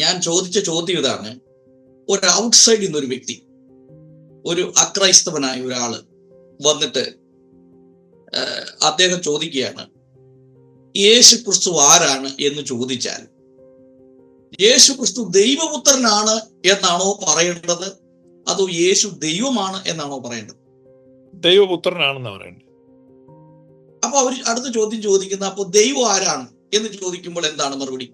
ഞാൻ ചോദിച്ച ചോദ്യം ഇതാണ്. ഒരു ഔട്ട്സൈഡിൽ നിന്നൊരു വ്യക്തി ഒരു അക്രൈസ്തവനായ ഒരാൾ വന്നിട്ട് അദ്ദേഹം ചോദിക്കുകയാണ് യേശു ക്രിസ്തു ആരാണ്? എന്ന് ചോദിച്ചാൽ യേശു ക്രിസ്തു ദൈവപുത്രനാണ് എന്നാണോ പറയേണ്ടത്? അതോ യേശു ദൈവമാണ് എന്നാണോ പറയേണ്ടത്? ദൈവപുത്രനാണെന്ന് പറയുന്നത് അപ്പൊ അവർ അടുത്ത ചോദ്യം ചോദിക്കുന്ന അപ്പൊ ദൈവം ആരാണ്? എന്ന് ചോദിക്കുമ്പോൾ എന്താണ് മറുപടി?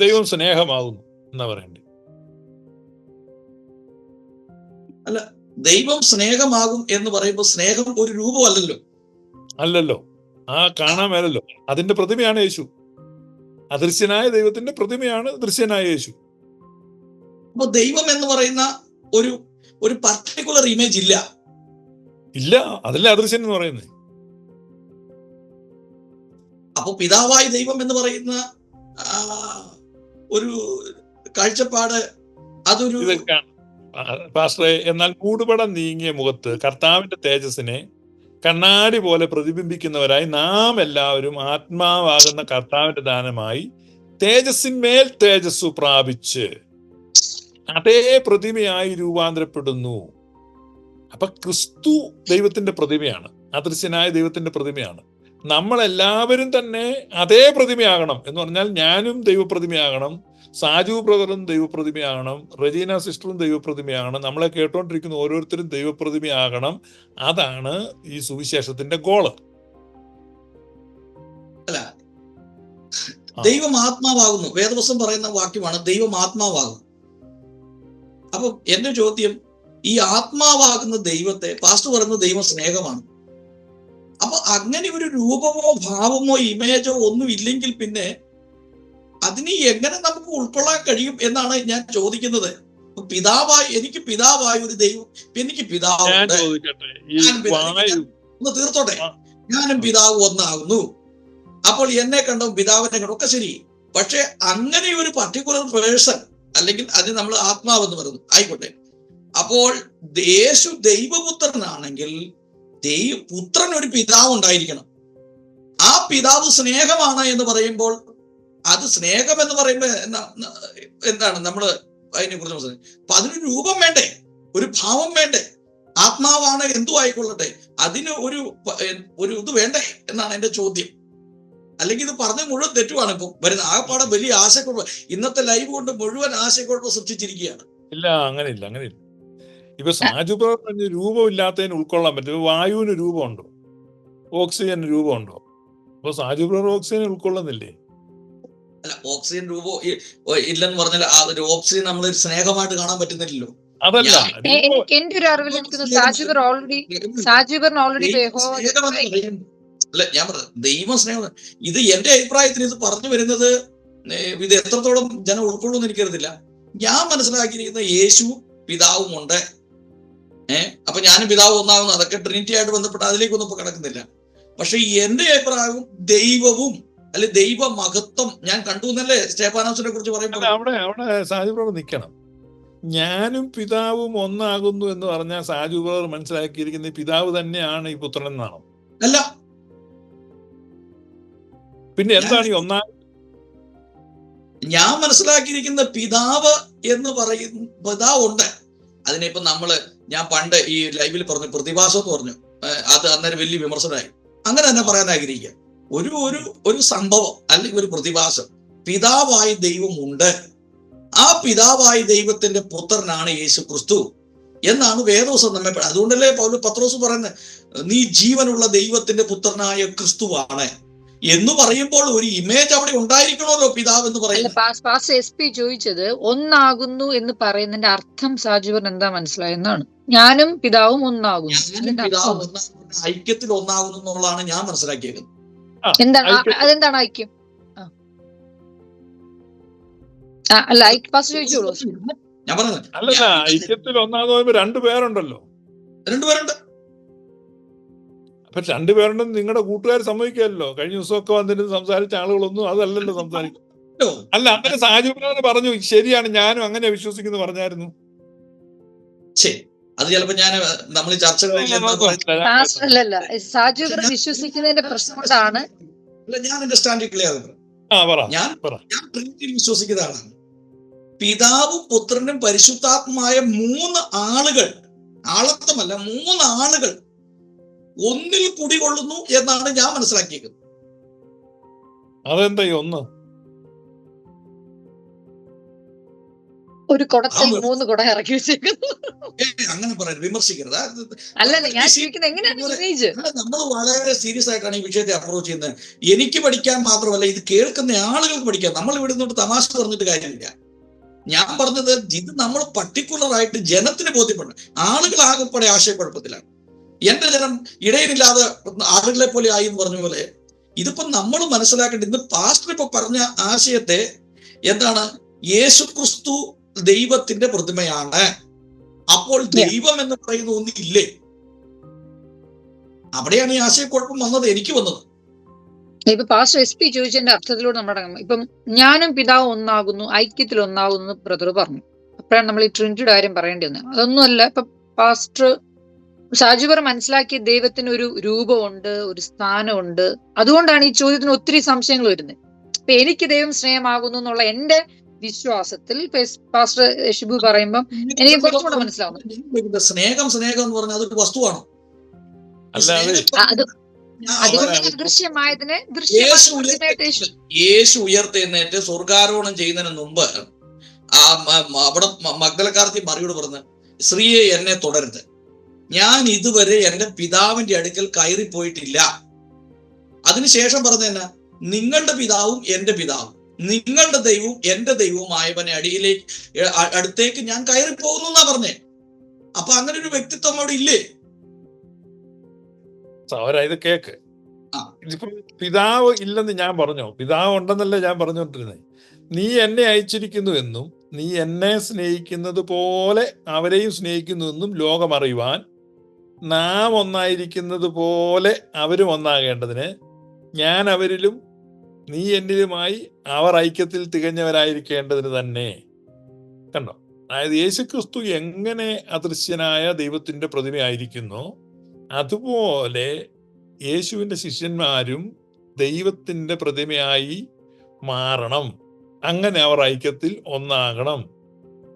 ദൈവം സ്നേഹമാകുന്നു എന്നാ പറയണ്ടേ? അല്ല ദൈവം സ്നേഹമാകും എന്ന് പറയുമ്പോൾ സ്നേഹം ഒരു രൂപമല്ലല്ലോ. അല്ലല്ലോ. ആ കാണാൻ മേലല്ലോ. അതിന്റെ പ്രതിമയാണ് യേശു. അദൃശ്യനായ ദൈവത്തിന്റെ പ്രതിമയാണ് ദൃശ്യനായ യേശു. അപ്പൊ ദൈവം എന്ന് പറയുന്ന ഒരു ഒരു പർട്ടിക്കുലർ ഇമേജ് ഇല്ല. ഇല്ല അതല്ല അദൃശ്യൻ എന്ന് പറയുന്നത്. അപ്പൊ പിതാവായ ദൈവം എന്ന് പറയുന്ന ഒരു കാഴ്ചപ്പാട് അതൊരു പാസ്റ്ററെ എന്നാൽ മൂടുപടം നീങ്ങിയ മുഖത്ത് കർത്താവിന്റെ തേജസ്സിനെ കണ്ണാടി പോലെ പ്രതിബിംബിക്കുന്നവരായി നാം എല്ലാവരും ആത്മാവാകുന്ന കർത്താവിന്റെ ദാനമായി തേജസ്സിന്മേൽ തേജസ്സു പ്രാപിച്ച് അതേ പ്രതിമയായി രൂപാന്തരപ്പെടുന്നു. അപ്പൊ ക്രിസ്തു ദൈവത്തിന്റെ പ്രതിമയാണ്. അദൃശ്യനായ ദൈവത്തിന്റെ പ്രതിമയാണ്. നമ്മളെല്ലാവരും തന്നെ അതേ പ്രതിമയാകണം എന്ന് പറഞ്ഞാൽ ഞാനും ദൈവപ്രതിമയാകണം സാജു ബ്രദറും ദൈവപ്രതിമയാകണം റജീന സിസ്റ്ററും ദൈവപ്രതിമയാകണം നമ്മളെ കേട്ടോണ്ടിരിക്കുന്ന ഓരോരുത്തരും ദൈവപ്രതിമയാകണം. അതാണ് ഈ സുവിശേഷത്തിന്റെ ഗോൾ അല്ല. ദൈവം ആത്മാവാകുന്നു വേദവസം പറയുന്ന വാക്യമാണ് ദൈവം ആത്മാവാകുന്നു അപ്പൊ എന്റെ ചോദ്യം ഈ ആത്മാവാകുന്ന ദൈവത്തെ പാസ്റ്റർ പറയുന്ന ദൈവം സ്നേഹമാണ് അപ്പൊ അങ്ങനെ ഒരു രൂപമോ ഭാവമോ ഇമേജോ ഒന്നും ഇല്ലെങ്കിൽ പിന്നെ അതിനെ എങ്ങനെ നമുക്ക് ഉൾക്കൊള്ളാൻ കഴിയും എന്നാണ് ഞാൻ ചോദിക്കുന്നത്. പിതാവായി എനിക്ക് പിതാവായ ഒരു ദൈവം എനിക്ക് പിതാവ്. പിതാവുണ്ട് ഒന്ന് തീർത്തോട്ടെ? ഞാനും പിതാവ് ഒന്നാകുന്നു. അപ്പോൾ എന്നെ കണ്ടോ പിതാവിനെ കണ്ടോ? ഒക്കെ ശരി. പക്ഷെ അങ്ങനെ ഒരു പർട്ടിക്കുലർ പേഴ്സൺ അല്ലെങ്കിൽ അത് നമ്മൾ ആത്മാവെന്ന് പറയുന്നു. ആയിക്കോട്ടെ. അപ്പോൾ യേശു ദൈവപുത്രനാണെങ്കിൽ ദൈവ പുത്രൻ ഒരു പിതാവ് ഉണ്ടായിരിക്കണം. ആ പിതാവ് സ്നേഹമാണ് എന്ന് പറയുമ്പോൾ അത് സ്നേഹം എന്ന് പറയുമ്പോൾ എന്താണ് നമ്മൾ അതിനെ കുറിച്ച് മനസ്സിലാക്കി അപ്പൊ അതിനൊരു രൂപം വേണ്ടേ? ഒരു ഭാവം വേണ്ടേ? ആത്മാവാണ് എന്തു ആയിക്കൊള്ളട്ടെ? അതിന് ഒരു ഒരു ഇത് വേണ്ടേ എന്നാണ് എന്റെ ചോദ്യം. അല്ലെങ്കിൽ ഇത് പറഞ്ഞ മുഴുവൻ തെറ്റുമാണ് ഇപ്പൊ. വരുന്ന ആകപ്പാടെ വലിയ ആശയക്കുഴപ്പം. ഇന്നത്തെ ലൈവ് കൊണ്ട് മുഴുവൻ ആശയക്കുഴപ്പം സൃഷ്ടിച്ചിരിക്കുകയാണ്. ഇല്ല അങ്ങനെ ഇല്ല അങ്ങനെ ഇല്ല ഇപ്പൊ സാജു പറഞ്ഞ രൂപമില്ലാത്തതിന് ഉൾക്കൊള്ളാൻ പറ്റും. ഇപ്പൊ വായുവിന് രൂപമുണ്ടോ? ഓക്സിജന് രൂപമുണ്ടോ? അപ്പൊ സാജു ബ്രദർ ഓക്സിജൻ ഉൾക്കൊള്ളുന്നില്ലേ? അല്ല ഓക്സിജൻ രൂപം ഇല്ലെന്ന് പറഞ്ഞാൽ ആ ഒരു ഓക്സിജൻ നമ്മൾ സ്നേഹമായിട്ട് കാണാൻ പറ്റുന്നില്ലല്ലോ. അതല്ല എന്റെ ഒരു അറിവിൽ എനിക്ക് സാജുബർ ഓൾറെഡി ഓൾറെഡി അല്ല ഞാൻ പറഞ്ഞു ദൈവ സ്നേഹം. ഇത് എന്റെ അഭിപ്രായത്തിൽ ഇത് പറഞ്ഞു വരുന്നത് ഇത് എത്രത്തോളം ജനം ഉൾക്കൊള്ളുമെന്ന് എനിക്കറിയത്തില്ല. ഞാൻ മനസ്സിലാക്കിയിരിക്കുന്ന യേശു പിതാവും ഉണ്ട് ഏഹ് അപ്പൊ ഞാനും പിതാവ് ഒന്നാകുന്നു അതൊക്കെ ട്രിനിറ്റി ആയിട്ട് ബന്ധപ്പെട്ട് അതിലേക്കൊന്നും ഇപ്പൊ കിടക്കുന്നില്ല. പക്ഷെ എന്റെ അഭിപ്രായവും ദൈവവും അല്ലെ ദൈവ മഹത്വം ഞാൻ കണ്ടു എന്നല്ലേ സ്റ്റേഫാനോസിനെ കുറിച്ച് പറയുമ്പോൾ അവിടെ അവിടെ സാജു ബ്രദർ നിൽക്കണം. ഞാനും പിതാവും ഒന്നാകുന്നു എന്ന് പറഞ്ഞാൽ സാജു ബ്രദർ മനസ്സിലാക്കിയിരിക്കുന്ന പിതാവ് തന്നെയാണ് ഈ പുത്രൻ എന്നാണ്. അല്ല. പിന്നെ എന്താണ് ഈ ഒന്നാം ഞാൻ മനസ്സിലാക്കിയിരിക്കുന്ന പിതാവ് എന്ന് പറയുന്ന പിതാവ് ഉണ്ട് അതിനിപ്പോ നമ്മൾ ഞാൻ പണ്ട് ഈ ലൈവിൽ പറഞ്ഞു പ്രതിഭാസം എന്ന് പറഞ്ഞു അത് അന്നേരം വലിയ വിമർശനമായി. അങ്ങനെ തന്നെ പറയാൻ ആഗ്രഹിക്കുക ഒരു ഒരു ഒരു സംഭവം അല്ലെങ്കിൽ ഒരു പ്രതിഭാസം. പിതാവായ ദൈവം ഉണ്ട് ആ പിതാവായ ദൈവത്തിന്റെ പുത്രനാണ് യേശു ക്രിസ്തു എന്നാണ് വേദോസം നമ്മെ അതുകൊണ്ടല്ലേ പൗല പത്രോസ് പറയുന്നത്? നീ ജീവനുള്ള ദൈവത്തിന്റെ പുത്രനായ ക്രിസ്തുവാണ്. എന്ന് പറയുമ്പോൾ ഒരു ഇമേജ് അവിടെ ഉണ്ടായിരിക്കണമല്ലോ പിതാവ് എന്ന് പറയുന്നത്. പാസ് പാസ് എസ് പി ചോദിച്ചത് ഒന്നാകുന്നു എന്ന് പറയുന്നതിന്റെ അർത്ഥം സാജുവൻ എന്താ മനസ്സിലായെന്നാണ്. ഞാനും പിതാവും ഒന്നാകുന്നു. ഒന്നാകുന്ന. ഐക്യത്തിൽ ഒന്നാകുന്നു എന്നുള്ളതാണ് ഞാൻ മനസ്സിലാക്കിയത്. എന്താണ്? അതെന്താണ് ഐക്യം? അല്ല ചോദിച്ചോളൂ. ഞാൻ പറഞ്ഞത്. അല്ലല്ല ഐക്യത്തിൽ ഒന്നാമത് പറയുമ്പോ രണ്ടു പേരുണ്ടല്ലോ. രണ്ടുപേരുണ്ട് അപ്പൊ രണ്ടുപേരുണ്ടെന്ന് നിങ്ങളുടെ കൂട്ടുകാർ സമ്മതിക്കാമല്ലോ കഴിഞ്ഞ ദിവസമൊക്കെ വന്നിരുന്ന് സംസാരിച്ച ആളുകളൊന്നും അതല്ലല്ലോ സംസാരിക്കും അല്ല അങ്ങനെ സാഹചര്യം പറഞ്ഞു ശരിയാണ് ഞാനും അങ്ങനെ വിശ്വസിക്കുന്നു പറഞ്ഞായിരുന്നു. അത് ചിലപ്പോ ഞാൻ നമ്മൾ ചർച്ചകളിൽ എന്താ പാസ് അല്ലല്ല സാജുബർ വിശ്വസിക്കുന്നതിന്റെ പ്രശ്നം കൊണ്ടാണ് അല്ല ഞാൻ എന്റെ സ്റ്റാൻഡ് ക്ലിയർ ആ പറ ഞാൻ പറ. ഞാൻ ട്രിനിറ്റിയിൽ വിശ്വസിക്കുന്ന ആളാണ് പിതാവും പുത്രനും പരിശുദ്ധാത്മായ മൂന്ന് ആളുകൾ ആളത്വമല്ല മൂന്ന് ആളുകൾ ഒന്നിൽ കുടികൊള്ളുന്നു എന്നാണ് ഞാൻ മനസ്സിലാക്കിയത് അതെന്താ ഒന്ന്? ഒരു കുടത്തിൽ മൂന്ന് കുട ഇറക്കി വെച്ചേക്കുന്നു. അങ്ങനെ പറയരുത് വിമർശിക്കരുത്. അല്ല അല്ലല്ല ഞാൻ ചോദിക്കുന്നത് എങ്ങനെയാണ് നമ്മൾ വളരെ സീരിയസ് ആയിട്ടാണ് ഈ വിഷയത്തെ അപ്രോച്ച് ചെയ്യുന്നത്. എനിക്ക് പഠിക്കാൻ മാത്രമല്ല ഇത് കേൾക്കുന്ന ആളുകൾക്ക് പഠിക്കാം. നമ്മൾ ഇവിടെ നിന്നോട് തമാശ പറഞ്ഞിട്ട് കാര്യമില്ല. ഞാൻ പറഞ്ഞത് ഇത് നമ്മൾ പർട്ടിക്കുലർ ആയിട്ട് ജനത്തിന് ബോധ്യപ്പെടണം ആളുകൾ ആകെപ്പാടെ ആശയക്കുഴപ്പത്തിലാണ്. എന്റെ ജനം ഇടയിലില്ലാതെ ആളുകളെ പോലെ ആയി എന്ന് പറഞ്ഞ പോലെ ഇതിപ്പോ നമ്മൾ മനസ്സിലാക്കേണ്ടത് ഇന്ന് പാസ്റ്റർ ഇപ്പൊ പറഞ്ഞ ആശയത്തെ എന്താണ്? യേശു ക്രിസ്തു ദൈവത്തിന്റെ പ്രതിമയാണ്. അപ്പോൾ ദൈവം എന്ന് പറയുന്ന ഒന്നില്ലേ അവിടെയാണ് ഈ ആശയക്കുഴപ്പം വന്നത് എനിക്ക് വന്നത്. ഇപ്പൊ പാസ്റ്റർ എസ് പി ചോദിച്ചതിന്റെ അർത്ഥത്തിലൂടെ നമ്മുടെ ഇപ്പം ഞാനും പിതാവ് ഒന്നാകുന്നു ഐക്യത്തിൽ ഒന്നാകുന്നു ബ്രദർ പറഞ്ഞു. അപ്പോഴാണ് നമ്മൾ ഈ ട്രിനിറ്റിയുടെ കാര്യം പറയേണ്ടി വന്നത് അതൊന്നുമല്ല ഇപ്പൊ പാസ്റ്റർ ഷാജുബർ മനസ്സിലാക്കിയ ദൈവത്തിന് ഒരു രൂപമുണ്ട് ഒരു സ്ഥാനമുണ്ട്. അതുകൊണ്ടാണ് ഈ ചോദ്യത്തിന് ഒത്തിരി സംശയങ്ങൾ വരുന്നത്. ഇപ്പൊ എനിക്ക് ദൈവം സ്നേഹമാകുന്നു എന്നുള്ള എന്റെ വിശ്വാസത്തിൽ പാസ്റ്റർ ഷിബു പറയുമ്പോൾ എനിക്ക് കുറച്ചുകൂടെ മനസ്സിലാവുന്നു. സ്നേഹം സ്നേഹം എന്ന് പറഞ്ഞാൽ അതൊരു വസ്തുവാണോ? അദൃശ്യമായതിനെ യേശു ഉയർത്തെഴുന്നേറ്റ് സ്വർഗാരോഹണം ചെയ്യുന്നതിന് മുമ്പ് അവിടെ മഗ്ദലക്കാർത്തി മറിയോട് പറഞ്ഞ് സ്ത്രീയെ എന്നെ തുടരുത്. ഞാൻ ഇതുവരെ എന്റെ പിതാവിന്റെ അടുക്കൽ കയറി കയറിപ്പോയിട്ടില്ല അതിനുശേഷം പറഞ്ഞു എന്നാ? നിങ്ങളുടെ പിതാവും എന്റെ പിതാവും. നിങ്ങളുടെ ദൈവവും എന്റെ ദൈവവുമായവനെ അടിയിലേക്ക് അടുത്തേക്ക് ഞാൻ കയറി പോകുന്നു എന്നാ പറഞ്ഞേ. അപ്പൊ അങ്ങനെ ഒരു വ്യക്തിത്വം അവിടെ ഇല്ലേ? സഹോദര ഇത് കേക്ക്. ഇതിപ്പോ പിതാവ് ഇല്ലെന്ന് ഞാൻ പറഞ്ഞു? പിതാവ് ഉണ്ടെന്നല്ലേ ഞാൻ പറഞ്ഞുകൊണ്ടിരുന്നത് നീ എന്നെ അയച്ചിരിക്കുന്നു എന്നും നീ എന്നെ സ്നേഹിക്കുന്നത് പോലെ അവരെയും സ്നേഹിക്കുന്നു എന്നും ലോകം അറിയുവാൻ നാം ഒന്നായിരിക്കുന്നത് പോലെ അവരും ഒന്നാകേണ്ടതിന് ഞാൻ അവരിലും നീ എന്നിലുമായി അവർ ഐക്യത്തിൽ തികഞ്ഞവരായിരിക്കേണ്ടതിന് തന്നെ. കണ്ടോ? അതായത് യേശുക്രിസ്തു എങ്ങനെ അദൃശ്യനായ ദൈവത്തിന്റെ പ്രതിമയായിരിക്കുന്നു അതുപോലെ യേശുവിന്റെ ശിഷ്യന്മാരും ദൈവത്തിന്റെ പ്രതിമയായി മാറണം. അങ്ങനെ അവർ ഐക്യത്തിൽ ഒന്നാകണം.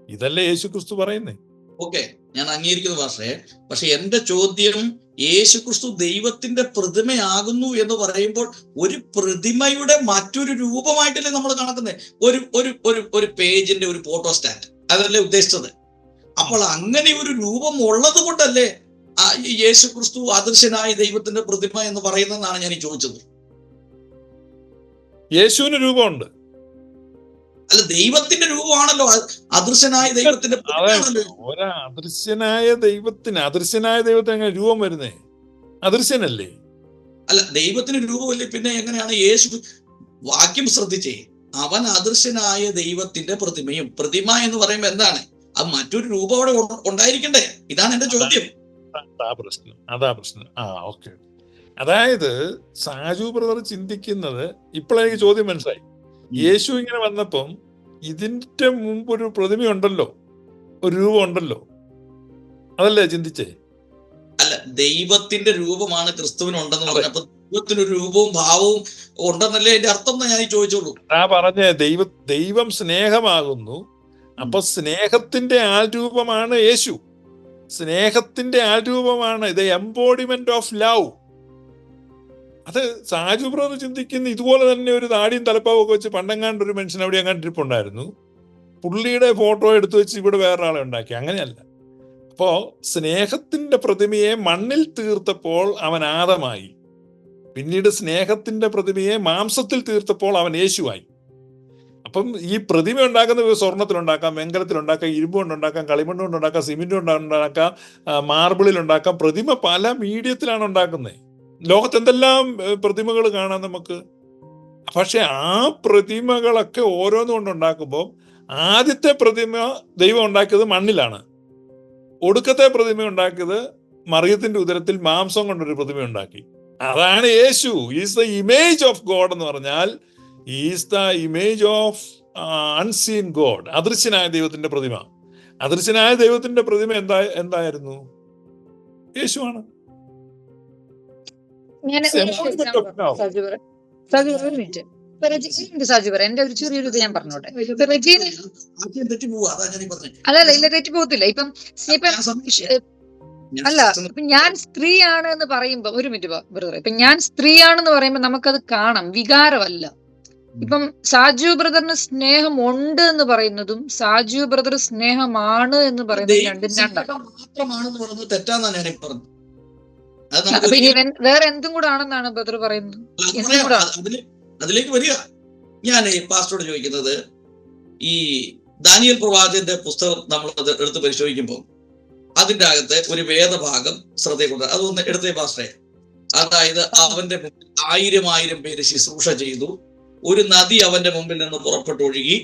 ഇതല്ലേ യേശു ക്രിസ്തു പറയുന്നേ? ഓക്കെ. ഞാൻ അംഗീകരിക്കുന്നു പക്ഷേ പക്ഷെ എന്റെ ചോദ്യം യേശുക്രിസ്തു ദൈവത്തിന്റെ പ്രതിമയാകുന്നു എന്ന് പറയുമ്പോൾ ഒരു പ്രതിമയുടെ മറ്റൊരു രൂപമായിട്ടല്ലേ നമ്മൾ കണക്കുന്നത് ഒരു ഒരു ഒരു ഒരു പേജിന്റെ ഒരു ഫോട്ടോ സ്റ്റാറ്റ് അതല്ലേ ഉദ്ദേശിച്ചത്? അപ്പോൾ അങ്ങനെ ഒരു രൂപം ഉള്ളത് കൊണ്ടല്ലേ യേശു ഈ യേശുക്രിസ്തു അദൃശ്യനായ ദൈവത്തിന്റെ പ്രതിമ എന്ന് പറയുന്നതെന്നാണ് ഞാൻ ചോദിച്ചത്. യേശുവിന് രൂപമുണ്ട്. അല്ല ദൈവത്തിന്റെ രൂപമാണല്ലോ. അദൃശ്യനായ ദൈവത്തിന്റെ അദൃശ്യനായ ദൈവത്തിന് അദൃശ്യനായ ദൈവത്തിന് എങ്ങനെ രൂപം വരുന്നേ? അദൃശ്യനല്ലേ? അല്ല ദൈവത്തിന് രൂപമല്ലേ? പിന്നെ എങ്ങനെയാണ് യേശു വാക്യം ശ്രദ്ധിച്ചേ? അവൻ അദൃശ്യനായ ദൈവത്തിന്റെ പ്രതിമയും പ്രതിമ എന്ന് പറയുമ്പോൾ എന്താണ്? അത് മറ്റൊരു രൂപം അവിടെ ഉണ്ടായിരിക്കണ്ടേ? ഇതാണ് എന്റെ ചോദ്യം. അതാ പ്രശ്നം. അതാ പ്രശ്നം. ആ ഓക്കെ. അതായത് സാജു ബ്രദർ ചിന്തിക്കുന്നത് ഇപ്പോഴെനിക്ക് ചോദ്യം മനസ്സിലായി. യേശു ഇങ്ങനെ വന്നപ്പം ഇതിന്റെ മുമ്പ് ഒരു പ്രതിമയുണ്ടല്ലോ ഒരു രൂപം ഉണ്ടല്ലോ. അതല്ലേ ചിന്തിച്ചേ? അല്ല ദൈവത്തിന്റെ രൂപമാണ് ക്രിസ്തുവിന് ഉണ്ടെന്ന് പറഞ്ഞപ്പോ ദൈവത്തിനൊരു രൂപവും ഭാവവും ഉണ്ടെന്നല്ലേ എന്റെ അർത്ഥം ഞാൻ ചോദിച്ചോളൂ. ആ പറഞ്ഞ ദൈവ ദൈവം സ്നേഹമാകുന്നു. അപ്പൊ സ്നേഹത്തിന്റെ ആ രൂപമാണ് യേശു. സ്നേഹത്തിന്റെ ആ രൂപമാണ്. ഇത് എംബോഡിമെന്റ് ഓഫ് ലവ് അത് സാജു ബ്രദർ ചിന്തിക്കുന്ന ഇതുപോലെ തന്നെ ഒരു താടിയും തലപ്പാവും ഒക്കെ വെച്ച് പണ്ടെങ്ങാണ്ട് ഒരു മനുഷ്യൻ അവിടെ എങ്ങാണ്ട് ഇരിപ്പുണ്ടായിരുന്നു പുള്ളിയുടെ ഫോട്ടോ എടുത്തു വെച്ച് ഇവിടെ വേറൊരാളെ ഉണ്ടാക്കി. അങ്ങനെയല്ല. അപ്പോ സ്നേഹത്തിന്റെ പ്രതിമയെ മണ്ണിൽ തീർത്തപ്പോൾ അവൻ ആദമായി. പിന്നീട് സ്നേഹത്തിന്റെ പ്രതിമയെ മാംസത്തിൽ തീർത്തപ്പോൾ അവൻ യേശുവായി. അപ്പം ഈ പ്രതിമ ഉണ്ടാക്കുന്ന സ്വർണത്തിൽ ഉണ്ടാക്കാം വെങ്കലത്തിൽ ഉണ്ടാക്കാം ഇരുമ്പ് കൊണ്ടുണ്ടാക്കാം കളിമണ്ണ് കൊണ്ടുണ്ടാക്കാം സിമെന്റ് കൊണ്ടുണ്ടാക്കാം മാർബിളിൽ ഉണ്ടാക്കാം. പ്രതിമ പല മീഡിയത്തിലാണ് ഉണ്ടാക്കുന്നത്. ലോകത്ത് എന്തെല്ലാം പ്രതിമകൾ കാണാം നമുക്ക്. പക്ഷെ ആ പ്രതിമകളൊക്കെ ഓരോന്നും കൊണ്ട് ഉണ്ടാക്കുമ്പോൾ ആദ്യത്തെ പ്രതിമ ദൈവം ഉണ്ടാക്കിയത് മണ്ണിലാണ്. ഒടുക്കത്തെ പ്രതിമ ഉണ്ടാക്കിയത് മറിയത്തിന്റെ ഉദരത്തിൽ മാംസം കൊണ്ടൊരു പ്രതിമ ഉണ്ടാക്കി. അതാണ് യേശു. Is the image of God എന്ന് പറഞ്ഞാൽ is the image of unseen God അദൃശ്യനായ ദൈവത്തിന്റെ പ്രതിമ. അദൃശ്യനായ ദൈവത്തിന്റെ പ്രതിമ എന്താ എന്തായിരുന്നു? യേശുവാണ്. ഞാൻ. സജു ഒരു മിനിറ്റ് ഇപ്പൊ റെജി- ഉണ്ട് സാജു പറ. എന്റെ ഒരു ചെറിയൊരു ഇത് ഞാൻ പറഞ്ഞോട്ടെ. റെജീന അല്ലല്ല ഇല്ല തെറ്റി പോകത്തില്ല. ഇപ്പം അല്ല. ഇപ്പൊ ഞാൻ സ്ത്രീയാണ് എന്ന് പറയുമ്പോ ഒരു മിനിറ്റ് ബ്രദർ ഇപ്പൊ ഞാൻ സ്ത്രീയാണെന്ന് പറയുമ്പോ നമുക്കത് കാണാം. വികാരമല്ല. ഇപ്പം സാജു ബ്രദറിന് സ്നേഹം ഉണ്ട് എന്ന് പറയുന്നതും സാജു ബ്രദർ സ്നേഹമാണ് എന്ന് പറയുന്നതും രണ്ടും രണ്ടാണ്. വേറെ എന്തും കൂടെ ആണെന്നാണ് ബ്രദർ പറയുന്നത്? അതിലേക്ക് വരിക. ഞാൻ പാസ്റ്ററോട് ചോദിക്കുന്നത് ഈ ദാനിയൽ പ്രവാചകന്റെ പുസ്തകം നമ്മൾ അത് എടുത്ത് പരിശോധിക്കുമ്പോൾ അതിന്റെ അകത്ത് ഒരു വേദഭാഗം ശ്രദ്ധയുണ്ട് അതൊന്ന് എടുത്തേ പാസ്റ്ററെ. അതായത് അവന്റെ മുമ്പിൽ ആയിരം ആയിരം പേര് ശുശ്രൂഷ ചെയ്തു. ഒരു നദി അവന്റെ മുമ്പിൽ നിന്ന് പുറപ്പെട്ടൊഴുകി.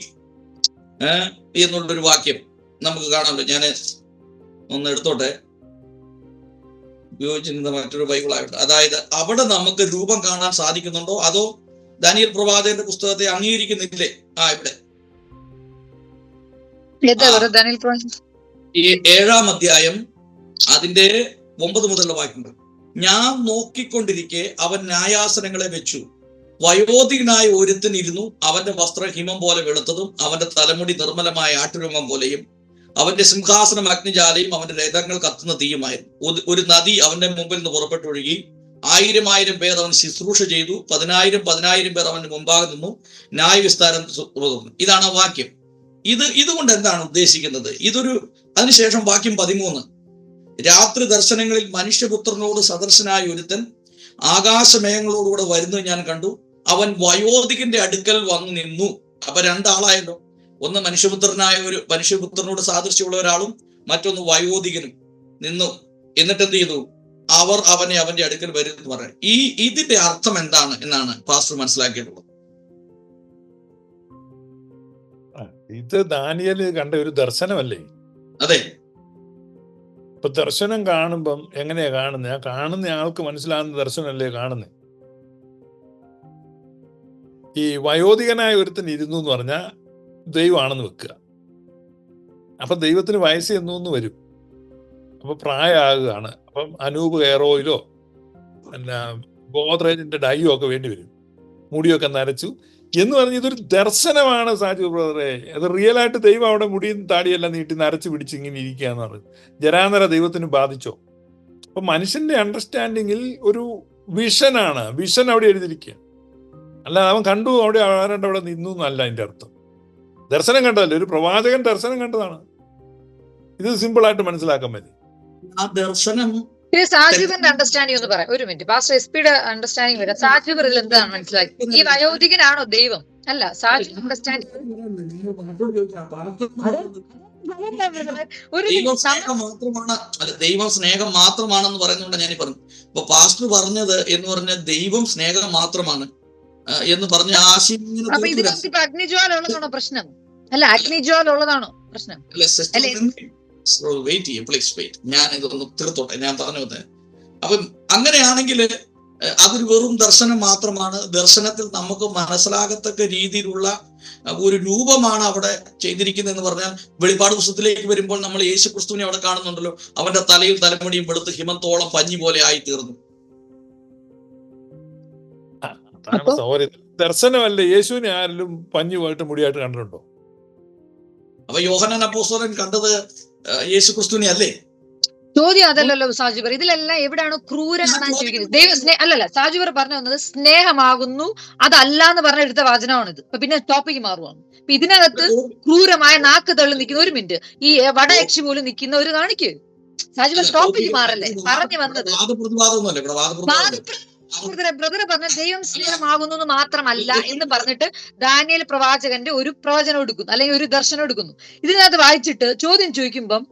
എന്നുള്ളൊരു വാക്യം നമുക്ക് കാണാമല്ലോ ഞാൻ ഒന്ന് എടുത്തോട്ടെ. ഉപയോഗിച്ചിരുന്ന മറ്റൊരു ബൈബിളായിട്ട് അതായത് അവിടെ നമുക്ക് രൂപം കാണാൻ സാധിക്കുന്നുണ്ടോ? അതോ ദാനിയൽ പ്രവാചകന്റെ പുസ്തകത്തെ അംഗീകരിക്കുന്നില്ലേ? ആ ഇവിടെ. ഈ ഏഴാം അധ്യായം അതിന്റെ ഒമ്പത് മുതലുള്ള വാക്കുണ്ട് ഞാൻ നോക്കിക്കൊണ്ടിരിക്കെ അവൻ ന്യായാസനങ്ങളെ വെച്ചു. വയോധികനായ ഒരുത്തൻ ഇരുന്നു. അവന്റെ വസ്ത്രം ഹിമം പോലെ വെളുത്തതും അവന്റെ തലമുടി നിർമ്മലമായ ആട്ടുരോമം പോലെയും അവന്റെ സിംഹാസനം അഗ്നിജാലയും അവന്റെ രഥങ്ങൾ കത്തുന്ന തീയുമായിരുന്നു. ഒരു- നദി അവന്റെ മുമ്പിൽ നിന്ന് പുറപ്പെട്ടൊഴുകി ആയിരം ആയിരം പേർ അവൻ ശുശ്രൂഷ ചെയ്തു. പതിനായിരം പതിനായിരം പേർ അവന്റെ മുമ്പാകെ നിന്നു ന്യായവിസ്താരം തുടർന്നു ഇതാണ് വാക്യം. ഇത് ഇതുകൊണ്ട് എന്താണ് ഉദ്ദേശിക്കുന്നത്? ഇതൊരു അതിനുശേഷം വാക്യം പതിമൂന്ന്. രാത്രി ദർശനങ്ങളിൽ മനുഷ്യപുത്രനോട് സദർശനായ ഒരുത്തൻ ആകാശമേഘങ്ങളോടുകൂടെ വരുന്നു ഞാൻ കണ്ടു. അവൻ വയോധികന്റെ അടുക്കൽ വന്നു നിന്നു. അപ്പൊ രണ്ടാളായല്ലോ. ഒന്ന് മനുഷ്യപുത്രനായ ഒരു മനുഷ്യപുത്രനോട് സാദൃശ്യമുള്ള ഒരാളും മറ്റൊന്ന് വയോധികനും നിന്നു. എന്നിട്ട് എന്ത് ചെയ്തു? അവർ അവനെ അവന്റെ അടുക്കൽ വരും എന്ന് പറയാം ഈ ഇതിന്റെ അർത്ഥം എന്താണ് എന്നാണ് പാസ്റ്റർ മനസ്സിലാക്കിയിട്ടുള്ളത്. ഇത് ദാനിയൽ കണ്ട ഒരു ദർശനമല്ലേ? അതെ. ഇപ്പൊ ദർശനം കാണുമ്പം എങ്ങനെയാ കാണുന്നത് ആ കാണുന്ന ആൾക്ക് മനസ്സിലാകുന്ന ദർശനമല്ലേ കാണുന്നത് ഈ വയോധികനായ ഒരുത്തൻ ഇരുന്നു എന്ന് പറഞ്ഞാൽ ദൈവമാണെന്ന് വെക്കുക. അപ്പൊ ദൈവത്തിന് വയസ്സ് എന്നൊന്ന് വരും. അപ്പൊ പ്രായമാകുകയാണ്. അപ്പം അനൂപ് ഹെയർ പിന്നെ ഗോദ്രേജിന്റെ ഡൈയോ ഒക്കെ വേണ്ടി വരും. മുടിയൊക്കെ നരച്ചു എന്ന് പറഞ്ഞ് ഇതൊരു ദർശനമാണ് സാജു ബ്രദറെ. അത് റിയൽ ആയിട്ട് ദൈവം അവിടെ മുടിയും താടിയെല്ലാം നീട്ടി നരച്ച് പിടിച്ച് ഇങ്ങനെ ഇരിക്കുക എന്ന് പറഞ്ഞു. ജരാനര ദൈവത്തിന് ബാധിച്ചോ? അപ്പൊ മനുഷ്യന്റെ അണ്ടർസ്റ്റാൻഡിങ്ങിൽ ഒരു വിഷനാണ് വിഷൻ അവിടെ എഴുതിയിരിക്കുക അല്ല അവൻ കണ്ടു അവിടെ ആരാണ്ട് അവിടെ നിന്നു എന്നല്ല അതിന്റെ അർത്ഥം. ദർശനം കണ്ടതല്ലേ? ഒരു പ്രവാചകൻ ദർശനം കണ്ടതാണ്. ഇത് സിമ്പിൾ ആയിട്ട് മനസ്സിലാക്കാൻ മതി ആ ദർശനം ഇത് സാജുബിന്റെ അണ്ടർസ്റ്റാൻഡിംഗ് ഒന്ന് പറയാം. ഒരു മിനിറ്റ് പാസ്റ്റർ എസ് പിയുടെ അണ്ടർസ്റ്റാൻഡിംഗ് വരാം. സാജുബ് ഇതിൽ എന്താണ് മനസ്സിലാക്കി ഈ വയോധികനാണോ ദൈവം? അല്ല അണ്ടർസ്റ്റാൻഡിംഗ് മാത്രമാണ് അല്ല ദൈവം സ്നേഹം മാത്രമാണെന്ന് പറയുന്നുണ്ട് ഞാൻ പറഞ്ഞു. ഇപ്പൊ പാസ്റ്റർ പറഞ്ഞത് എന്ന് പറഞ്ഞ ദൈവം സ്നേഹം മാത്രമാണ് എന്ന് പറഞ്ഞ ആശയം പ്രശ്നം? അല്ല അഗ്നിജ്വാല ഉള്ളതാണോ പ്രശ്നം? വെയിറ്റ് ചെയ്യും പ്ലീസ് വെയിറ്റ് ഞാൻ ഇതൊന്ന് തീർത്തോട്ടെ ഞാൻ പറഞ്ഞു വന്നത് അപ്പം അങ്ങനെയാണെങ്കിൽ അതൊരു വെറും ദർശനം മാത്രമാണ്. ദർശനത്തിൽ നമുക്ക് മനസ്സിലാകത്തക്ക രീതിയിലുള്ള ഒരു രൂപമാണ് അവിടെ ചെയ്തിരിക്കുന്നത് എന്ന് പറഞ്ഞാൽ വെളിപ്പാട് പുസ്തകത്തിലേക്ക് വരുമ്പോൾ നമ്മൾ യേശു ക്രിസ്തുവിനെ അവിടെ കാണുന്നുണ്ടല്ലോ. അവന്റെ തലയിൽ തലമുടിയും വെളുത്ത് ഹിമത്തോളം പഞ്ഞി പോലെ ആയി തീർന്നു ദർശനമല്ലേ യേശുവിനെ ആരെങ്കിലും പഞ്ഞു പോയിട്ട് മുടിയായിട്ട് കണ്ടിട്ടുണ്ടോ? അപ്പൊ യോഹനാൻ അപ്പോസ്തലൻ കണ്ടത് യേശു ക്രിസ്തുവിനെ അല്ലേ? ചോദ്യം അതല്ലല്ലോ സാജുബർ ഇതിലെല്ലാം എവിടെയാണ് ക്രൂരനാണ് ചോദിക്കുന്നത്. ദൈവ സ്നേ അല്ലല്ല സാജുബർ പറഞ്ഞു വന്നത് സ്നേഹമാകുന്നു അതല്ല എന്ന് പറഞ്ഞ എടുത്ത വചനമാണിത്. അപ്പൊ പിന്നെ ടോപ്പിക്ക് മാറുവാണ്. അപ്പൊ ഇതിനകത്ത് ക്രൂരമായ നാക്ക് തള്ളി നിൽക്കുന്ന ഒരു മിനിറ്റ് ഈ വടയക്ഷി പോലും നിൽക്കുന്ന ഒരു കാണിക്ക്. സാജുബർ ടോപ്പിക്ക് മാറല്ലേ? പറഞ്ഞു വന്നത് വാദപ്രതിവാദമൊന്നുമല്ല. വാദപ്രതിവാദം ബ്രദർ പറഞ്ഞ ദൈവം സ്നേഹമാകുന്നു എന്ന് മാത്രമല്ല എന്ന് പറഞ്ഞിട്ട് ദാനിയൽ പ്രവാചകന്റെ ഒരു പ്രവചനം എടുക്കുന്നു അല്ലെങ്കിൽ ഒരു ദർശനം എടുക്കുന്നു. ഇതിനകത്ത് വായിച്ചിട്ട് ചോദ്യം ചോദിക്കുമ്പം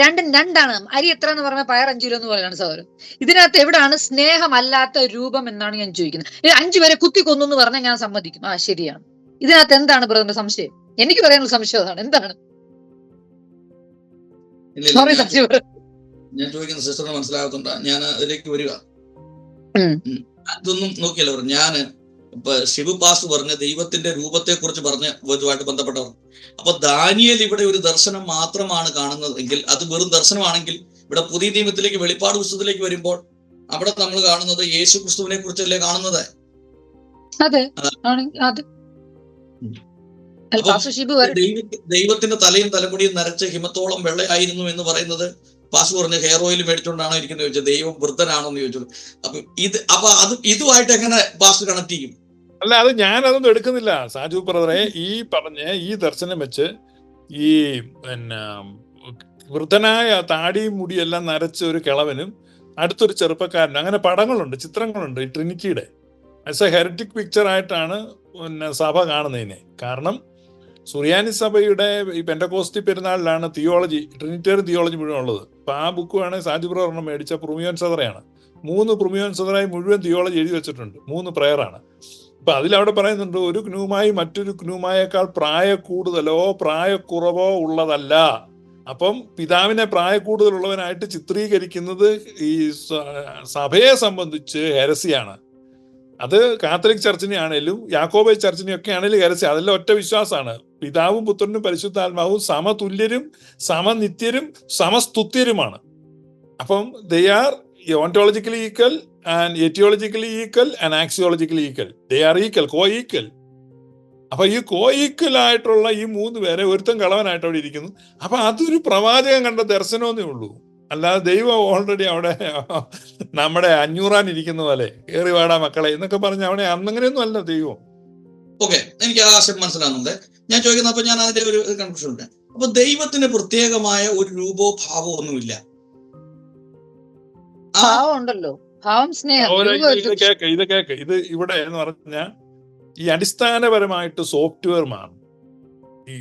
രണ്ടും രണ്ടാണ് അരി എത്ര എന്ന് പറഞ്ഞാൽ പയർ അഞ്ചു കിലോ എന്ന് പറയുകയാണ് സഹോദരൻ ഇതിനകത്ത് എവിടാണ് സ്നേഹമല്ലാത്ത രൂപം എന്നാണ് ഞാൻ ചോദിക്കുന്നത്. അഞ്ചു വരെ കുത്തി കൊന്നു എന്ന് പറഞ്ഞാൽ ഞാൻ സമ്മതിക്കും. ആ ശരിയാണ്. ഇതിനകത്ത് എന്താണ് ബ്രദറിന്റെ സംശയം? എനിക്ക് പറയാനുള്ള സംശയം അതാണ്. എന്താണ്? സോറി സംശയം. ഞാൻ ചോദിക്കുന്ന സിസ്റ്ററിന് മനസ്സിലാകത്തുണ്ട്. ഞാൻ അതിലേക്ക് വരിക. അതൊന്നും നോക്കിയല്ലോ ഞാൻ ഇപ്പൊ ശിവപാസ് പറഞ്ഞ ദൈവത്തിന്റെ രൂപത്തെ കുറിച്ച് പറഞ്ഞ ഇതുമായിട്ട് ബന്ധപ്പെട്ടവർ. അപ്പൊ ദാനിയൽ ഇവിടെ ഒരു ദർശനം മാത്രമാണ് കാണുന്നത് എങ്കിൽ അത് വെറും ദർശനമാണെങ്കിൽ ഇവിടെ പുതിയ നിയമത്തിലേക്ക് വെളിപ്പാട് പുസ്തകത്തിലേക്ക് വരുമ്പോൾ അവിടെ നമ്മൾ കാണുന്നത് യേശു ക്രിസ്തുവിനെ കുറിച്ചല്ലേ കാണുന്നത്? അതെ. ദൈവത്തിന്റെ തലയും തലമുടിയും നരച്ച ഹിമത്തോളം വെള്ളയായിരുന്നു എന്ന് പറയുന്നത് പാസ് പറഞ്ഞ് ഹെയർ ഓയിൽ മേടിച്ചോണ്ടാണോ ഇരിക്കുന്നത് ചോദിച്ചത്. ദൈവം വൃദ്ധനാണോ എന്ന് ചോദിച്ചു. അപ്പൊ ഇത് അപ്പൊ അത് ഇതുമായിട്ട് എങ്ങനെ പാസ് കണക്ട് ചെയ്യും? അല്ല അത് ഞാൻ അതൊന്നും എടുക്കുന്നില്ല. സാജു ബ്രദറെ ഈ പറഞ്ഞ ഈ ദർശനം വെച്ച് ഈ പിന്നെ വൃദ്ധനായ താടിയും മുടിയെല്ലാം നരച്ച ഒരു കിളവനും അടുത്തൊരു ചെറുപ്പക്കാരനും അങ്ങനെ പടങ്ങളുണ്ട് ചിത്രങ്ങളുണ്ട് ഈ ട്രിനിറ്റിയുടെ. ആസ് എ ഹെറിറ്റിക് പിക്ചർ ആയിട്ടാണ് പിന്നെ സഭ കാണുന്നതിനെ. കാരണം സുറിയാനി സഭയുടെ ഈ പെൻഡകോസ്റ്റി പെരുന്നാളിലാണ് തിയോളജി ട്രിനിറ്റേറിയൻ തിയോളജി മുഴുവൻ ഉള്ളത്. അപ്പൊ ആ ബുക്ക് വേണമെങ്കിൽ സാജു ഒരെണ്ണം മേടിച്ച പ്രുമിയോൻ സദറയാണ്. മൂന്ന് പ്രുമിയോൻ സദറായി മുഴുവൻ തിയോളജി എഴുതി വെച്ചിട്ടുണ്ട്. മൂന്ന് പ്രയറാണ്. ഇപ്പൊ അതിലവിടെ പറയുന്നുണ്ട് ഒരു ഗ്നൂമായി മറ്റൊരു ഗ്നൂമായേക്കാൾ പ്രായ കൂടുതലോ പ്രായക്കുറവോ ഉള്ളതല്ല. അപ്പം പിതാവിനെ പ്രായ കൂടുതലുള്ളവനായിട്ട് ചിത്രീകരിക്കുന്നത് ഈ സഭയെ സംബന്ധിച്ച് ഹെരസിയാണ്. അത് കാത്തലിക് ചർച്ചിനെ ആണെങ്കിലും യാക്കോബൈ ചർച്ചിനെ ഒക്കെ ആണേലും ഹെരസി അതെല്ലാം ഒറ്റ വിശ്വാസമാണ്. പിതാവും പുത്രനും പരിശുദ്ധാത്മാവും സമതുല്യരും സമനിത്യരും സമസ്തുത്യരുമാണ്. അപ്പം they are ontologically equal and etiologically equal and axiologically equal they are equal co equal അപ്പൊ ഈ കോ ഈക്വൽ ആയിട്ടുള്ള ഈ മൂന്ന് പേരെ ഒരുത്തൻ കളവനായിട്ട് അവിടെ ഇരിക്കുന്നു. അപ്പൊ അതൊരു പ്രവാചകൻ കണ്ട ദർശനമെന്നേ ഉള്ളൂ. അല്ലാതെ ദൈവം ഓൾറെഡി അവിടെ നമ്മുടെ അഞ്ഞൂറാൻ ഇരിക്കുന്ന പോലെ ഏറി വാടാ മക്കളെ എന്നൊക്കെ പറഞ്ഞ അവിടെ അന്നങ്ങനെയൊന്നും അല്ല ദൈവം. ഓക്കെ എനിക്ക് ആ ആശയം മനസ്സിലാകുന്നുണ്ട് ഞാൻ ചോദിക്കുന്ന അപ്പൊ ഞാൻ അതിന്റെ ഒരു കൺഫ്യൂഷൻ ഉണ്ട്. അപ്പൊ ദൈവത്തിന് പ്രത്യേകമായ ഒരു രൂപോ ഭാവോ ഒന്നുമില്ല ഭാവം ഉണ്ടല്ലോ. ഭാവം സ്നേഹം. ഇത് കേക്ക് ഇത് കേക്ക്. ഇത് ഇവിടെ എന്ന് പറഞ്ഞാൽ ഈ അടിസ്ഥാനപരമായിട്ട് സോഫ്റ്റ്വെയർ മാറും ഈ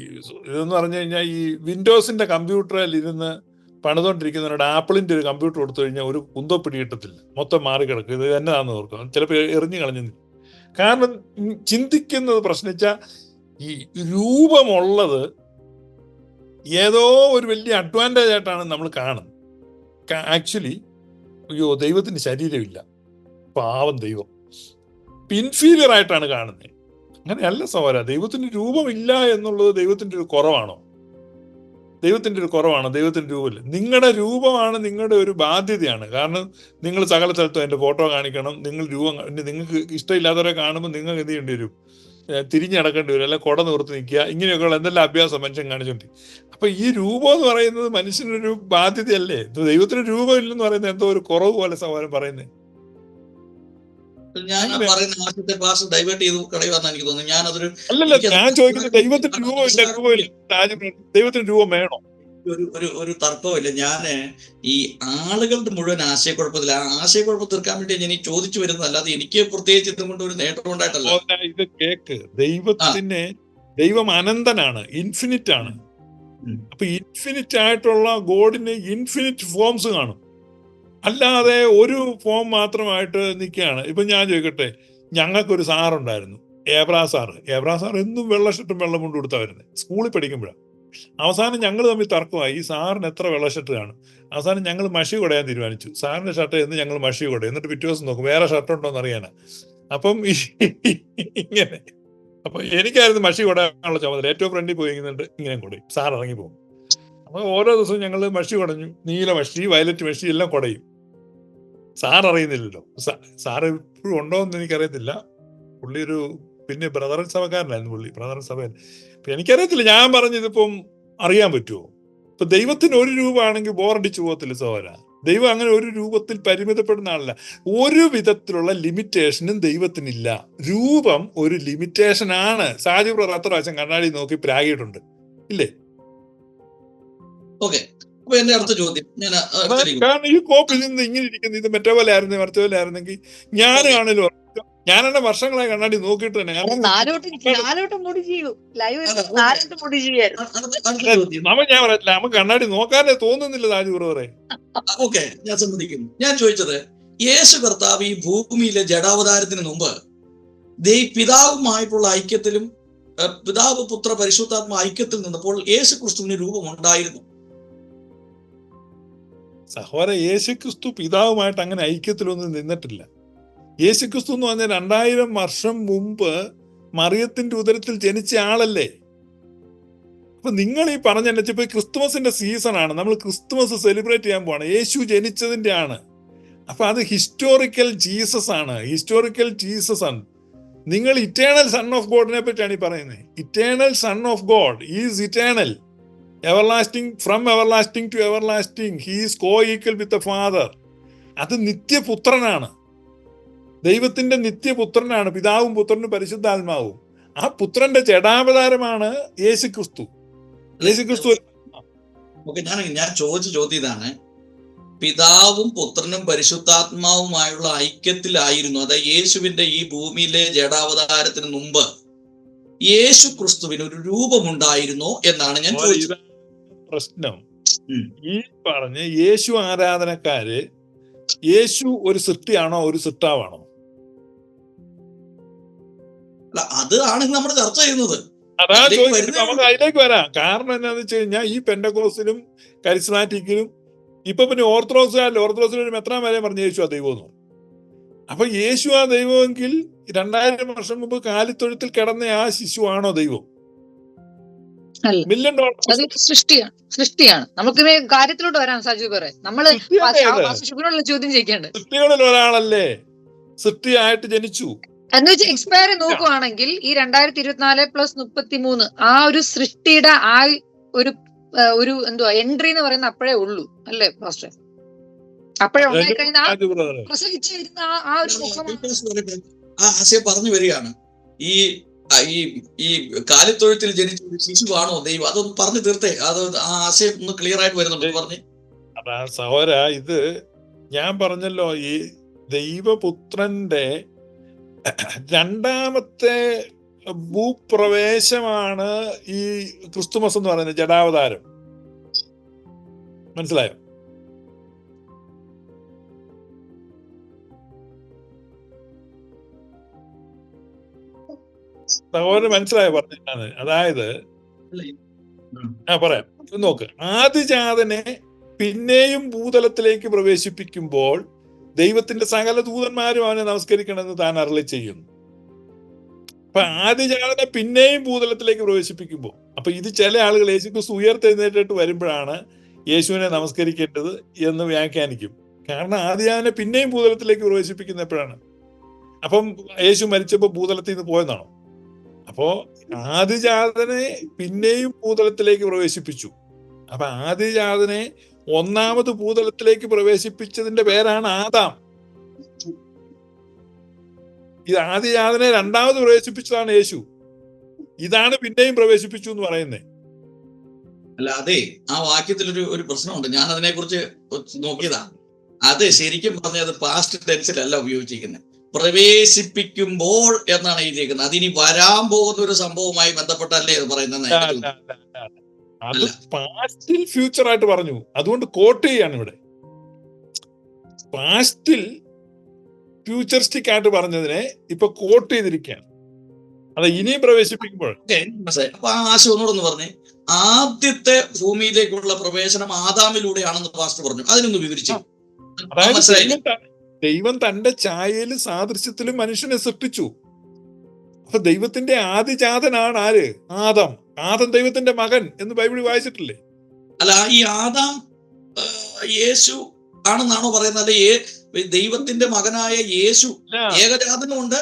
ഇതെന്ന് പറഞ്ഞു കഴിഞ്ഞാൽ ഈ വിൻഡോസിന്റെ കമ്പ്യൂട്ടറിൽ ഇരുന്ന് പണിതുകൊണ്ടിരിക്കുന്നവരുടെ ആപ്പിളിന്റെ ഒരു കമ്പ്യൂട്ടർ കൊടുത്തു കഴിഞ്ഞാൽ ഒരു കുന്തപ്പിടി കിട്ടത്തില്ല മൊത്തം മാറി കിടക്കും ഇത് എന്നതാന്ന് ഓർക്കും. ചിലപ്പോൾ എറിഞ്ഞു കളഞ്ഞു കാരണം ചിന്തിക്കുന്നത് പ്രശ്നിച്ച ഈ രൂപമുള്ളത് ഏതോ ഒരു വലിയ അഡ്വാന്റേജ് ആയിട്ടാണ് നമ്മൾ കാണുന്നത്. ആക്ച്വലി അയ്യോ ദൈവത്തിന് ശരീരമില്ല. പാവം ദൈവം. ഇൻഫീരിയർ ആയിട്ടാണ് കാണുന്നത്. അങ്ങനെയല്ല സവാല ദൈവത്തിന് രൂപമില്ല എന്നുള്ളത് ദൈവത്തിന്റെ ഒരു കുറവാണോ? ദൈവത്തിന്റെ ഒരു കുറവാണ് ദൈവത്തിന്റെ രൂപമില്ല. നിങ്ങളുടെ രൂപമാണ് നിങ്ങളുടെ ഒരു ബാധ്യതയാണ്. കാരണം നിങ്ങൾ സകല സ്ഥലത്തും എന്റെ ഫോട്ടോ കാണിക്കണം നിങ്ങൾ രൂപം നിങ്ങൾക്ക് ഇഷ്ടമില്ലാത്തവരെ കാണുമ്പോൾ നിങ്ങൾക്ക് എന്ത് ചെയ്യേണ്ടി വരും? തിരിഞ്ഞടക്കേണ്ടി വരും അല്ലെ കുട നിർത്തി നിൽക്കുക ഇങ്ങനെയൊക്കെയുള്ള എന്തെല്ലാം അഭ്യാസം മനുഷ്യൻ കാണിച്ചുകൊണ്ട് അപ്പം ഈ രൂപം എന്ന് പറയുന്നത് മനുഷ്യനൊരു ബാധ്യതയല്ലേ? ദൈവത്തിന് രൂപമില്ലെന്ന് പറയുന്നത് എന്തോ ഒരു കുറവ് പോലെ സമാനം പറയുന്നത് ഞാൻ പറയുന്ന ആശയത്തെ പാസ് ഡൈവേർട്ട് ചെയ്ത് കളയുവാന്ന് എനിക്ക് തോന്നുന്നു ഞാൻ അതൊരു അല്ലല്ല ഞാൻ ചോദിക്കുന്നത് ദൈവത്തിന് രൂപമില്ല രൂപമില്ല ദൈവത്തിന് രൂപം വേണോ? ഒരു ഒരു ഒരു തർക്കമില്ല ഞാൻ ഈ ആളുകളുടെ മുഴുവൻ ആശയക്കുഴപ്പത്തില്ല ആ ആശയക്കുഴപ്പം തീർക്കാൻ വേണ്ടി ഞാൻ ഈ ചോദിച്ചു വരുന്നത് അല്ലാതെ എനിക്ക് പ്രത്യേകിച്ച് ഇതും കൊണ്ട് ഒരു നേട്ടം ഉണ്ടായിട്ടല്ല. ഇത് കേക്ക്. ദൈവത്തിന് ദൈവം അനന്തനാണ് ഇൻഫിനിറ്റ് ആണ്. അപ്പൊ ഇൻഫിനിറ്റ് ആയിട്ടുള്ള ഗോഡിന് ഇൻഫിനിറ്റ് ഫോംസ് കാണും. അല്ലാതെ ഒരു ഫോം മാത്രമായിട്ട് നിൽക്കുകയാണ്. ഇപ്പൊ ഞാൻ ചോദിക്കട്ടെ ഞങ്ങൾക്കൊരു സാറുണ്ടായിരുന്നു. ഏബ്രാ സാറ്. ഏബ്രാ സാർ എന്നും വെള്ള ഷർട്ടും വെള്ളം കൊണ്ട് കൊടുത്താ വരുന്നത് സ്കൂളിൽ പഠിക്കുമ്പോഴാണ് അവസാനം ഞങ്ങൾ തമ്മിൽ തർക്കമായി. ഈ സാറിന് എത്ര വെള്ള കാണും? അവസാനം ഞങ്ങൾ മഷി കുടയാൻ തീരുമാനിച്ചു. സാറിന്റെ ഷർട്ട് എന്ന് ഞങ്ങൾ മഷി കുടയും. എന്നിട്ട് പിറ്റേ ദിവസം നോക്കും വേറെ ഷർട്ട് ഉണ്ടോ എന്ന് അറിയാനാ. അപ്പം ഇങ്ങനെ. അപ്പൊ എനിക്കായിരുന്നു മഷി കൊടയാനുള്ള ചുമതല. ഏറ്റവും ഫ്രണ്ടിൽ പോയി ഇങ്ങനെ ഇങ്ങനെ കൊടയും. സാർ ഇറങ്ങി പോകും. അപ്പൊ ഓരോ ദിവസവും ഞങ്ങൾ മഷി കുടഞ്ഞു. നീല മഷി വയലറ്റ് മഷി എല്ലാം കുടയും. സാർ അറിയുന്നില്ലല്ലോ സാർ ഇപ്പോഴും ഉണ്ടോ എന്ന് എനിക്കറിയത്തില്ല. പുള്ളി ഒരു പിന്നെ ബ്രദറൻ സഭക്കാരനായിരുന്നു പുള്ളി ബ്രദറൻ സഭ എനിക്കറിയത്തില്ല ഞാൻ പറഞ്ഞതിപ്പം അറിയാൻ പറ്റുമോ ഇപ്പൊ ദൈവത്തിന് ഒരു രൂപമാണെങ്കിൽ ബോറടിച്ചു പോകത്തില്ല സഹോദര? ദൈവം അങ്ങനെ ഒരു രൂപത്തിൽ പരിമിതപ്പെടുന്ന ആളല്ല. ഒരു വിധത്തിലുള്ള ലിമിറ്റേഷനും ദൈവത്തിനില്ല. രൂപം ഒരു ലിമിറ്റേഷൻ ആണ് സാജി അത്ര പ്രാവശ്യം കണ്ണാടി നോക്കി പ്രാഗിയിട്ടുണ്ട്. ഇല്ലേ? ഓക്കെ. എന്റെ അടുത്ത ചോദ്യം. ഞാൻ കാരണം ഈ കോപ്പിൽ നിന്ന് ഇങ്ങനെ ഇരിക്കുന്നു ഇത് മറ്റേ പോലെ ആയിരുന്നു മറ്റേ പോലെ ആയിരുന്നെങ്കിൽ ഞാനാണല്ലോ ഞാൻ എന്നെ വർഷങ്ങളായി കണ്ണാടി നോക്കിയിട്ട് തന്നെ. നമുക്ക് ഞാൻ പറയത്തില്ല. നമുക്ക് കണ്ണാടി നോക്കാനേ തോന്നുന്നില്ല താജ് ബ്രദറെ ഓക്കെ. ഞാൻ സമ്മതിക്കുന്നു ഞാൻ ചോദിച്ചത് യേശു കർത്താവ് ഈ ഭൂമിയിലെ ജഡാവതാരത്തിന് മുമ്പ് ദൈ പിതാവുമായിട്ടുള്ള ഐക്യത്തിലും പിതാവ് പുത്ര പരിശുദ്ധാത്മ ഐക്യത്തിൽ നിന്നപ്പോൾ യേശു ക്രിസ്തുവിന് രൂപമുണ്ടായിരുന്നു. സഹോദര യേശുക്രിസ്തു പിതാവുമായിട്ട് അങ്ങനെ ഐക്യത്തിലൊന്നും നിന്നിട്ടില്ല. യേശുക്രിസ്തു എന്ന് പറഞ്ഞാൽ രണ്ടായിരം വർഷം മുമ്പ് മറിയത്തിന്റെ ഉദരത്തിൽ ജനിച്ച ആളല്ലേ? അപ്പൊ നിങ്ങൾ ഈ പറഞ്ഞ ഇപ്പൊ ക്രിസ്തുമസിന്റെ സീസൺ ആണ്. നമ്മൾ ക്രിസ്തുമസ് സെലിബ്രേറ്റ് ചെയ്യാൻ പോവാണ്. യേശു ജനിച്ചതിന്റെ ആണ്. അപ്പൊ അത് ഹിസ്റ്റോറിക്കൽ ജീസസ് ആണ്. ഹിസ്റ്റോറിക്കൽ ജീസസ് ആണ്. നിങ്ങൾ ഇറ്റേണൽ സൺ ഓഫ് ഗോഡിനെ പറ്റിയാണ് ഈ പറയുന്നത് eternal son of God is eternal everlasting from everlasting to everlasting he's co equal with a father അത് നിത്യപുത്രനാണ്. ദൈവത്തിന്റെ നിത്യപുത്രനാണ് പിതാവും പുത്രനും പരിശുദ്ധാത്മാവും. ആ പുത്രന്റെ ജഡാവതാരമാണ് യേശു ക്രിസ്തു യേശു ക്രിസ്തു ഓക്കെ ഞാൻ ഞാൻ ചോദിച്ച ചോദ്യം ഇതാണ്. പിതാവും പുത്രനും പരിശുദ്ധാത്മാവുമായുള്ള ഐക്യത്തിലായിരുന്നു അതായത് യേശുവിന്റെ ഈ ഭൂമിയിലെ ജഡാവതാരത്തിന് മുമ്പ് യേശു ക്രിസ്തുവിന് ഒരു രൂപമുണ്ടായിരുന്നോ എന്നാണ് ഞാൻ ചോദിച്ചത്. പ്രശ്നം. ഈ പറഞ്ഞ യേശു ആരാധനക്കാര് യേശു ഒരു സൃഷ്ടിയാണോ ഒരു സൃഷ്ടാവാണോ? അല്ല അത് ആണ് നമ്മൾ ചർച്ച ചെയ്യുന്നത്. അതാ ചോദിച്ചിട്ട് ചോദിക്കുന്നത് നമുക്ക് അതിലേക്ക് വരാം. കാരണം എന്താന്ന് വെച്ച് കഴിഞ്ഞാൽ ഈ പെൻഡക്കോസിലും കരിസ്മാറ്റിക്കിലും ഇപ്പൊ പിന്നെ ഓർത്തഡോക്സുകാരിൽ ഓർത്തഡോക്സിൽ ഒരു മെത്രാൻ വരെ പറഞ്ഞു യേശു ആ ദൈവമെന്നു അപ്പൊ യേശു ആ ദൈവമെങ്കിൽ രണ്ടായിരം വർഷം മുമ്പ് കാലിത്തൊഴുത്തിൽ കിടന്ന ആ ശിശുവാണോ ദൈവം? അല്ല. മില്യൺ ഡോളർ സൃഷ്ടിയാണ് സൃഷ്ടിയാണ്. നമുക്ക് ഇവ കാര്യത്തിലോട്ട് വരാം സാജു കുറെ നമ്മൾ ചോദ്യം ചോദിക്കേണ്ടത്. സൃഷ്ടികളിൽ ഒരാളല്ലേ? സൃഷ്ടിയായിട്ട് ജനിച്ചു. എന്ന് വെച്ചാൽ എക്സ്പയറി നോക്കുവാണെങ്കിൽ ഈ രണ്ടായിരത്തി ഇരുപത്തിനാല് പ്ലസ് മുപ്പത്തി മൂന്ന് ആ ഒരു സൃഷ്ടിയുടെ ആ ഒരു ഒരു എന്തുവാ എൻട്രി എന്ന് പറയുന്ന അപ്പോഴേ ഉള്ളൂ അല്ലേ പാസ്റ്റർ അപ്പോഴേ ഉണ്ടായി കഴിഞ്ഞ ആ രാജു brother. പ്രസവിച്ചു വരുന്ന ആ- ഒരു ആശയം പറഞ്ഞു വരികയാണ്. ഈ ഈ ഈ കാലിത്തൊഴുത്തിൽ ജനിച്ച ഒരു ശിശുവാണോ ദൈവം? അതൊന്ന് പറഞ്ഞു തീർത്തേ. അത് ആ ആശയം ഒന്ന് ക്ലിയർ ആയിട്ട് വരുന്നുണ്ട് പറഞ്ഞു. സഹോര ഇത് ഞാൻ പറഞ്ഞല്ലോ ഈ ദൈവപുത്രന്റെ രണ്ടാമത്തെ ഭൂപ്രവേശമാണ് ഈ ക്രിസ്തുമസ് എന്ന് പറയുന്നത് ജഡാവതാരം. മനസ്സിലായോ? സഹോദരൻ മനസ്സിലായ പറഞ്ഞാണ് അതായത് ആ പറയാം. നോക്ക്. ആദിജാതനെ പിന്നെയും ഭൂതലത്തിലേക്ക് പ്രവേശിപ്പിക്കുമ്പോൾ ദൈവത്തിന്റെ സകല ദൂതന്മാരും അവനെ നമസ്കരിക്കണമെന്ന് താൻ അരളി ചെയ്യുന്നു. അപ്പൊ ആദിജാതനെ പിന്നെയും ഭൂതലത്തിലേക്ക് പ്രവേശിപ്പിക്കുമ്പോൾ അപ്പൊ ഇത് ചില ആളുകൾ യേശുക്രിസ്തു ഉയർത്തെഴുന്നേറ്റിട്ട് വരുമ്പോഴാണ് യേശുവിനെ നമസ്കരിക്കേണ്ടത് എന്ന് വ്യാഖ്യാനിക്കും. കാരണം ആദിജാതനെ പിന്നെയും ഭൂതലത്തിലേക്ക് പ്രവേശിപ്പിക്കുന്ന എപ്പോഴാണ് അപ്പം യേശു മരിച്ചപ്പോൾ ഭൂതലത്തിൽ നിന്ന് പോയെന്നാണോ അപ്പോ ആദിജാതനെ പിന്നെയും ഭൂതലത്തിലേക്ക് പ്രവേശിപ്പിച്ചു. അപ്പൊ ആദിജാതനെ ഒന്നാമത് ഭൂതലത്തിലേക്ക് പ്രവേശിപ്പിച്ചതിന്റെ പേരാണ് ആദാം. ഇത് ആദിജാതനെ രണ്ടാമത് പ്രവേശിപ്പിച്ചതാണ് യേശു. ഇതാണ് പിന്നെയും പ്രവേശിപ്പിച്ചു എന്ന് പറയുന്നത് അല്ല അതെ ആ വാക്യത്തിൽ ഒരു ഒരു പ്രശ്നമുണ്ട് ഞാൻ അതിനെ കുറിച്ച് നോക്കിയതാണ് അത് ശരിക്കും പറഞ്ഞത് പാസ്റ്റ് ടെൻസിലല്ല ഉപയോഗിച്ചിരിക്കുന്നത് പ്രവേശിപ്പിക്കുമ്പോൾ എന്നാണ് എഴുതിയിരിക്കുന്നത് അതിനി വരാൻ പോകുന്ന ഒരു സംഭവവുമായി ബന്ധപ്പെട്ടല്ലേ അത് പറയുന്നത് അത് പാസ്റ്റിൽ ഫ്യൂച്ചർ ആയിട്ട് പറഞ്ഞു. അതുകൊണ്ട് കോട്ട് ചെയ്യാണ് ഇവിടെ. പാസ്റ്റിൽ ഫ്യൂച്ചറിസ്റ്റിക് ആയിട്ട് പറഞ്ഞതിനെ ഇപ്പൊ കോട്ട് ചെയ്തിരിക്കുകയാണ്. അതെ ഇനിയും പ്രവേശിപ്പിക്കുമ്പോൾ. അപ്പൊ ആ ആശയം ഒന്നുകൂടെ പറഞ്ഞേ. ആദ്യത്തെ ഭൂമിയിലേക്കുള്ള പ്രവേശനം ആദാമിലൂടെയാണെന്ന് പാസ്റ്റർ പറഞ്ഞു. അതിനൊന്ന് വിവരിച്ചു. അതായത് മനസ്സിലായി ദൈവം തന്റെ ഛായയിലും സാദൃശ്യത്തിലും മനുഷ്യനെ സൃഷ്ടിച്ചു. അപ്പൊ ദൈവത്തിന്റെ ആദിജാതനാണ് ആര്? ആദം. ആദം ദൈവത്തിന്റെ മകൻ എന്ന് ബൈബിളിൽ വായിച്ചിട്ടില്ലേ? അല്ല ഈ ആദാം യേശു ആണെന്നാണോ പറയുന്നത്? അല്ലെ ദൈവത്തിന്റെ മകനായ യേശു ഏകജാതനുണ്ട്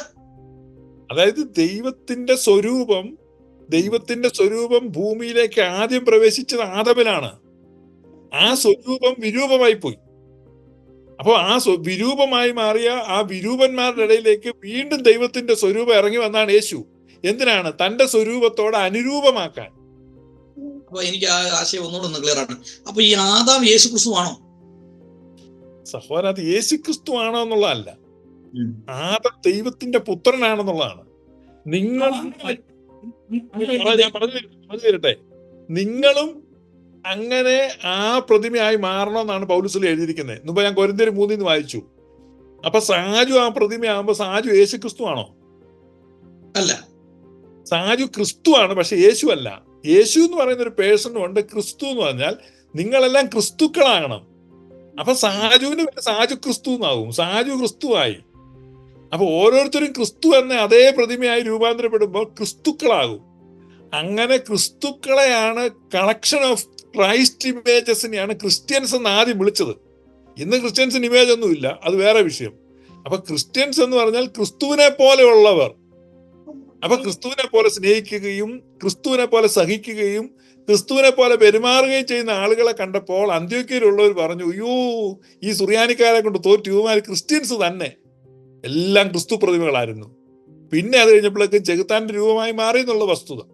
അതായത് ദൈവത്തിന്റെ സ്വരൂപം ദൈവത്തിന്റെ സ്വരൂപം ഭൂമിയിലേക്ക് ആദ്യം പ്രവേശിച്ചത് ആദമിലാണ്. ആ സ്വരൂപം വിരൂപമായി പോയി അപ്പോൾ ആ വിരൂപമായി മാറിയ ആ വിരൂപന്മാരുടെ ഇടയിലേക്ക് വീണ്ടും ദൈവത്തിന്റെ സ്വരൂപം ഇറങ്ങി വന്നാണ് യേശു. എന്തിനാണ്? തന്റെ സ്വരൂപത്തോടെ അനുരൂപമാക്കാൻ. അപ്പൊ എനിക്ക് ആ ആശയം ഒന്നുകൂടെ ഒന്ന് ക്ലിയർ ആണ്. അപ്പൊ ഈ ആദാം യേശു ക്രിസ്തു ആണോ? സഹോദരൻ അത് യേശു ക്രിസ്തു ആണോ എന്നുള്ളതല്ല. ആദം ദൈവത്തിന്റെ പുത്രനാണെന്നുള്ളതാണ്. നിങ്ങൾ ഞാൻ പറഞ്ഞു പറഞ്ഞു തരട്ടെ. നിങ്ങളും അങ്ങനെ ആ പ്രതിമയായി മാറണമെന്നാണ് പൗലുസിൽ എഴുതിയിരിക്കുന്നത്. ഇന്നിപ്പൊ ഞാൻ കൊരിന്തര് മൂന്നിൽ നിന്ന് വായിച്ചു. അപ്പൊ സാജു ആ പ്രതിമയാകുമ്പോ സാജു യേശു ക്രിസ്തു ആണോ? അല്ല. സാജു ക്രിസ്തു ആണ് പക്ഷെ യേശു അല്ല. യേശു എന്ന് പറയുന്ന ഒരു പേഴ്സണും ഉണ്ട് ക്രിസ്തു എന്ന് പറഞ്ഞാൽ നിങ്ങളെല്ലാം ക്രിസ്തുക്കളാകണം. അപ്പൊ സാജുവിന് സാജു ക്രിസ്തു എന്നാവും സാജു ക്രിസ്തുവായി. അപ്പൊ ഓരോരുത്തരും ക്രിസ്തു എന്ന അതേ പ്രതിമയായി രൂപാന്തരപ്പെടുമ്പോൾ ക്രിസ്തുക്കളാകും. അങ്ങനെ ക്രിസ്തുക്കളെയാണ് കളക്ഷൻ ഓഫ് ക്രൈസ്റ്റ് ഇമേജസിനെയാണ് ക്രിസ്ത്യൻസ് എന്ന് ആദ്യം വിളിച്ചത്. ഇന്ന് ക്രിസ്ത്യൻസിന് ഇമേജ് ഒന്നുമില്ല അത് വേറെ വിഷയം. അപ്പൊ ക്രിസ്ത്യൻസ് എന്ന് പറഞ്ഞാൽ ക്രിസ്തുവിനെ പോലെയുള്ളവർ. അപ്പൊ ക്രിസ്തുവിനെ പോലെ സ്നേഹിക്കുകയും ക്രിസ്തുവിനെ പോലെ സഹിക്കുകയും ക്രിസ്തുവിനെ പോലെ പെരുമാറുകയും ചെയ്യുന്ന ആളുകളെ കണ്ടപ്പോൾ അന്ത്യോക്കയിലുള്ളവർ പറഞ്ഞു അയ്യോ ഈ സുറിയാനിക്കാരെ കൊണ്ട് തോറ്റു. ഇവമാർ ക്രിസ്ത്യൻസ് തന്നെ. എല്ലാം ക്രിസ്തു പ്രതിമകളായിരുന്നു. പിന്നെ അത് കഴിഞ്ഞപ്പോഴേക്കും ചെകുത്താന്റെ രൂപമായി മാറി എന്നുള്ള വസ്തുത.